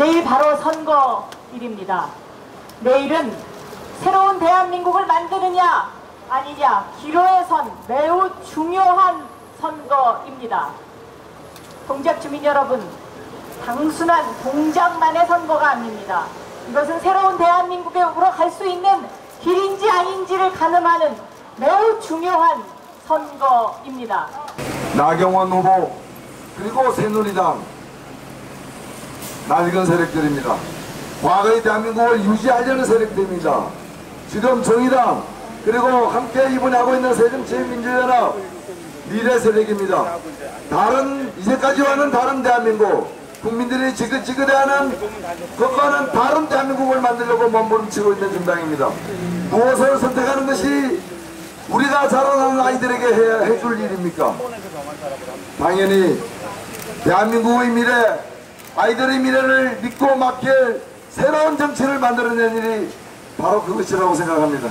내일 바로 선거일입니다. 내일은 새로운 대한민국을 만드느냐 아니냐 기로의 선 매우 중요한 선거입니다. 동작 주민 여러분 단순한 동작만의 선거가 아닙니다. 이것은 새로운 대한민국으로 갈 수 있는 길인지 아닌지를 가늠하는 매우 중요한 선거입니다. 나경원 후보 그리고 새누리당 낡은 세력들입니다. 과거의 대한민국을 유지하려는 세력들입니다. 지금 정의당 그리고 함께 이번하고 있는 새정치민주연합 미래 세력입니다. 다른 이제까지와는 다른 대한민국 국민들이 지긋지긋해하는 그것과는 다른 대한민국을 만들려고 몸부림치고 있는 정당입니다. 무엇을 선택하는 것이 우리가 자라나는 아이들에게 해줄 일입니까? 당연히 대한민국의 미래, 아이들의 미래를 믿고 맡길 새로운 정치를 만들어낸 일이 바로 그것이라고 생각합니다.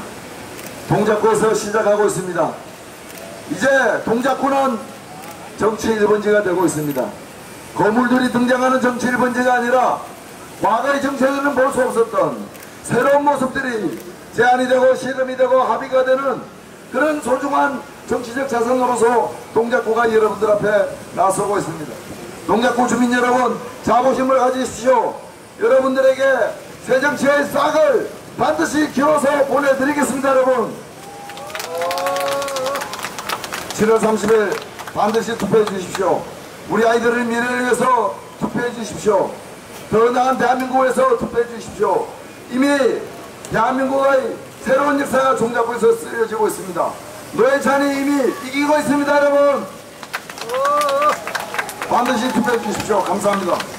동작구에서 시작하고 있습니다. 이제 동작구는 정치 1번지가 되고 있습니다. 거물들이 등장하는 정치 1번지가 아니라 과거의 정치에서는 볼 수 없었던 새로운 모습들이 제안이 되고 실험이 되고 합의가 되는 그런 소중한 정치적 자산으로서 동작구가 여러분들 앞에 나서고 있습니다. 동작구 주민 여러분 자부심을 가지십시오. 여러분들에게 새정치의 싹을 반드시 기어서 보내드리겠습니다 여러분. 7월 30일 반드시 투표해 주십시오. 우리 아이들의 미래를 위해서 투표해 주십시오. 더 나은 대한민국을 위해서 투표해 주십시오. 이미 대한민국의 새로운 역사가 종잡구에서 쓰여지고 있습니다. 노회찬이 이미 이기고 있습니다 여러분. 반드시 투표해 주십시오. 감사합니다.